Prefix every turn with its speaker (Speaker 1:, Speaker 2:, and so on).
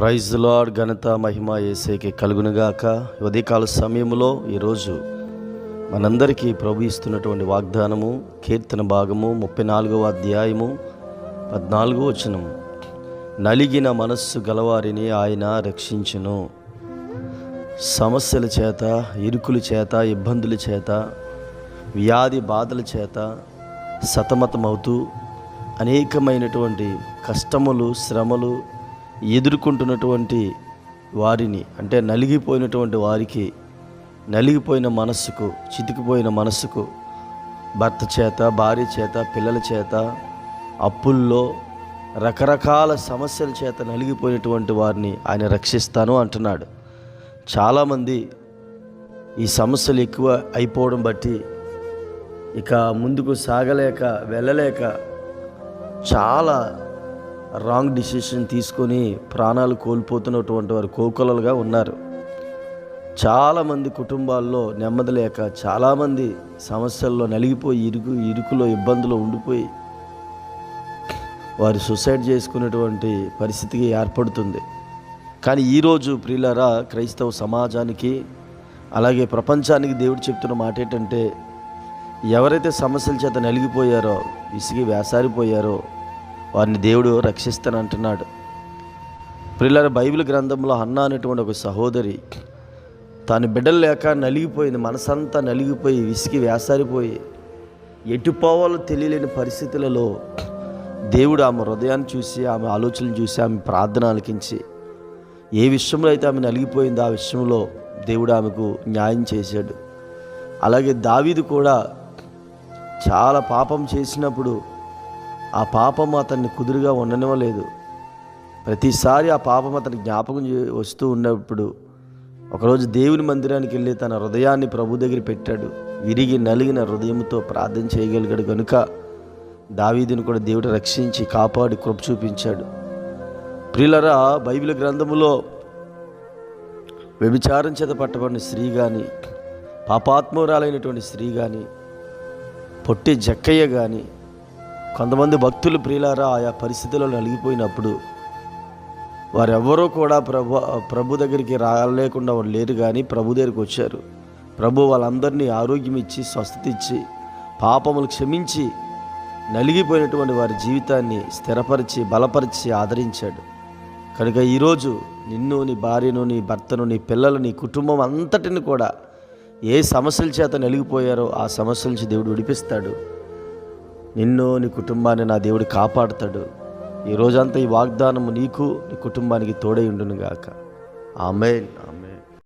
Speaker 1: Praise lord ఘనత మహిమ ఏసేకి కలుగునుగాక. ఉదయకాల సమయంలో ఈరోజు మనందరికీ ప్రభు ఇస్తున్నటువంటి వాగ్దానము కీర్తన భాగము ముప్పై నాలుగవ అధ్యాయము పద్నాలుగో వచనము. నలిగిన మనస్సు గలవారిని ఆయన రక్షించును. సమస్యల చేత ఇరుకుల చేత ఇబ్బందుల చేత వ్యాధి బాధల చేత సతమతమవుతూ అనేకమైనటువంటి కష్టములు శ్రమలు ఎదుర్కొంటున్నటువంటి వారిని అంటే నలిగిపోయినటువంటి వారికి నలిగిపోయిన మనస్సుకు చితికిపోయిన మనస్సుకు భర్త చేత భార్య చేత పిల్లల చేత అప్పుల్లో రకరకాల సమస్యల చేత నలిగిపోయినటువంటి వారిని ఆయన రక్షిస్తాను అంటున్నాడు. చాలామంది ఈ సమస్యలు ఎక్కువ అయిపోవడం బట్టి ఇక ముందుకు సాగలేక వెళ్ళలేక చాలా రాంగ్ డిసిషన్ తీసుకొని ప్రాణాలు కోల్పోతున్నటువంటి వారు కోకొలలుగా ఉన్నారు. చాలామంది కుటుంబాల్లో నెమ్మది లేక చాలామంది సమస్యల్లో నలిగిపోయి ఇరుకు ఇరుకులో ఇబ్బందులు ఉండిపోయి వారు సూసైడ్ చేసుకునేటువంటి పరిస్థితికి ఏర్పడుతుంది. కానీ ఈరోజు ప్రియులరా క్రైస్తవ సమాజానికి అలాగే ప్రపంచానికి దేవుడు చెప్తున్న మాట ఏంటంటే ఎవరైతే సమస్యల చేత నలిగిపోయారో విసిగి వేసారిపోయారో వారిని దేవుడు రక్షిస్తానంటున్నాడు. పిల్లల బైబిల్ గ్రంథంలో అన్న అనేటువంటి ఒక సహోదరి తాను బిడ్డలు లేక నలిగిపోయింది మనసంతా నలిగిపోయి విసిగి వేసారిపోయి ఎటు పోవాలో తెలియలేని పరిస్థితులలో దేవుడు ఆమె హృదయాన్ని చూసి ఆమె ఆలోచనలు చూసి ఆమె ప్రార్థన ఆలకించి ఏ విషయంలో అయితే ఆమె నలిగిపోయిందో ఆ విషయంలో దేవుడు ఆమెకు న్యాయం చేశాడు. అలాగే దావీదు కూడా చాలా పాపం చేసినప్పుడు ఆ పాపం అతన్ని కుదురుగా ఉండనివ్వలేదు. ప్రతిసారి ఆ పాపం అతని జ్ఞాపకం చే- వస్తూ ఉన్నప్పుడు ఒకరోజు దేవుని మందిరానికి వెళ్ళి తన హృదయాన్ని ప్రభు దగ్గర పెట్టాడు. విరిగి నలిగిన హృదయంతో ప్రార్థన చేయగలిగాడు కనుక దావీదిని కూడా దేవుడు రక్షించి కాపాడి కృప చూపించాడు. ప్రియులరా బైబిల్ గ్రంథములో వ్యభిచారం చేత పట్టబడిన స్త్రీ కానీ పాపాత్మరాలైనటువంటి స్త్రీ కానీ పొట్టి జక్కయ్య కానీ కొంతమంది భక్తులు ప్రియులారా ఆయా పరిస్థితుల్లో నలిగిపోయినప్పుడు వారెవ్వరూ కూడా ప్రభు ప్రభు దగ్గరికి రాలేకుండా వాళ్ళు లేరు కానీ ప్రభు దగ్గరికి వచ్చారు. ప్రభు వాళ్ళందరినీ ఆరోగ్యం ఇచ్చి స్వస్థత ఇచ్చి పాపములు క్షమించి నలిగిపోయినటువంటి వారి జీవితాన్ని స్థిరపరిచి బలపరిచి ఆదరించాడు. కనుక ఈరోజు నిన్ను నీ భార్యను నీ భర్తను నీ పిల్లలు నీ కుటుంబం అంతటిని కూడా ఏ సమస్యల చేత నలిగిపోయారో ఆ సమస్యల నుంచి దేవుడు విడిపిస్తాడు. నిన్ను నీ కుటుంబాన్ని నా దేవుడు కాపాడుతాడు. ఈ రోజంతా ఈ వాగ్దానము నీకు నీ కుటుంబానికి తోడై ఉండునుగాక. ఆమెన్.